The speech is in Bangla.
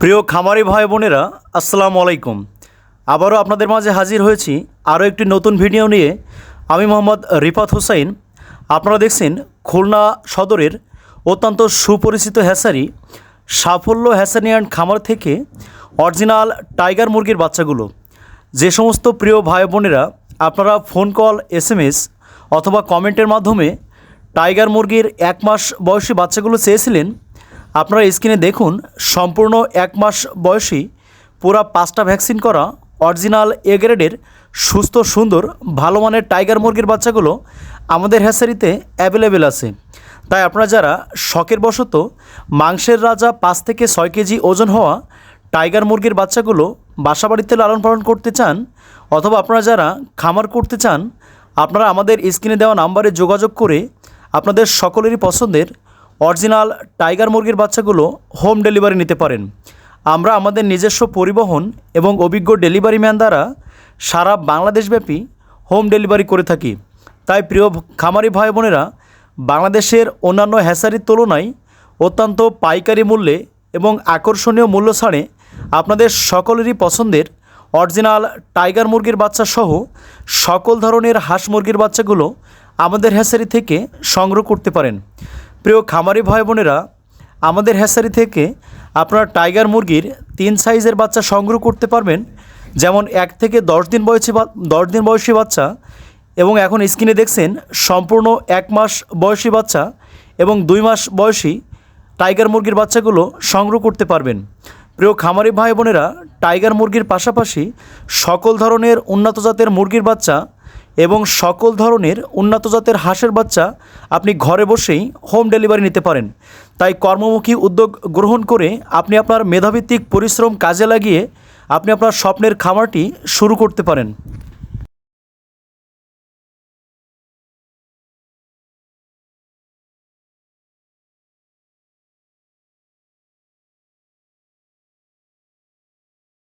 প্রিয় খামারি ভাই বোনেরা, আসসালামু আলাইকুম। আবারও আপনাদের মাঝে হাজির হয়েছি আরও একটি নতুন ভিডিও নিয়ে। আমি মোহাম্মদ রিফাত হুসাইন। আপনারা দেখছেন খুলনা সদরের অত্যন্ত সুপরিচিত হ্যাসারি, সাফল্য হ্যাসারি অ্যান্ড খামার থেকে অরিজিনাল টাইগার মুরগির বাচ্চাগুলো। যে সমস্ত প্রিয় ভাই বোনেরা, আপনারা ফোন কল, এসএমএস অথবা কমেন্টের মাধ্যমে টাইগার মুরগির এক মাস বয়সী বাচ্চাগুলো চেয়েছিলেন আপনারা স্ক্রিনে দেখুন, সম্পূর্ণ এক মাস বয়সী, পুরা পাঁচটা ভ্যাকসিন করা, অরিজিনাল এ গ্রেডের, সুস্থ, সুন্দর, ভালো মানের টাইগার মুরগির বাচ্চাগুলো আমাদের হ্যাসারিতে অ্যাভেলেবেল আছে। তাই আপনারা যারা শখের বশত মাংসের রাজা পাঁচ থেকে ছয় কেজি ওজন হওয়া টাইগার মুরগির বাচ্চাগুলো বাসা বাসাবাড়িতে লালন পালন করতে চান, অথবা আপনারা যারা খামার করতে চান, আপনারা আমাদের স্ক্রিনে দেওয়া নাম্বারে যোগাযোগ করে আপনাদের সকলেরই পছন্দের অরিজিনাল টাইগার মুরগির বাচ্চাগুলো হোম ডেলিভারি নিতে পারেন। আমরা আমাদের নিজস্ব পরিবহন এবং অভিজ্ঞ ডেলিভারি ম্যান দ্বারা সারা বাংলাদেশব্যাপী হোম ডেলিভারি করে থাকি। তাই প্রিয় খামারি ভাই বোনেরা, বাংলাদেশের অন্যান্য হ্যাসারির তুলনায় অত্যন্ত পাইকারি মূল্যে এবং আকর্ষণীয় মূল্য ছাড়ে আপনাদের সকলেরই পছন্দের অরিজিনাল টাইগার মুরগির বাচ্চা সহ সকল ধরনের হাঁস মুরগির বাচ্চাগুলো আমাদের হ্যাসারি থেকে সংগ্রহ করতে পারেন। প্রিয় খামারি ভাই বোনেরা, আমাদের হ্যাসারি থেকে আপনারা টাইগার মুরগির তিন সাইজের বাচ্চা সংগ্রহ করতে পারবেন। যেমন এক থেকে দশ দিন বয়সী দশ দিন বয়সী বাচ্চা এবং এখন স্ক্রিনে দেখছেন সম্পূর্ণ এক মাস বয়সী বাচ্চা এবং দুই মাস বয়সী টাইগার মুরগির বাচ্চাগুলো সংগ্রহ করতে পারবেন। প্রিয় খামারি ভাই বোনেরা, টাইগার মুরগির পাশাপাশি সকল ধরনের উন্নত জাতের মুরগির বাচ্চা এবং সকল ধরনের উন্নত জাতের হাঁসের বাচ্চা আপনি ঘরে বসেই হোম ডেলিভারি নিতে পারেন। তাই কর্মমুখী উদ্যোগ গ্রহণ করে আপনি আপনার মেধাভিত্তিক পরিশ্রম কাজে লাগিয়ে আপনি আপনার স্বপ্নের খামারটি শুরু করতে পারেন।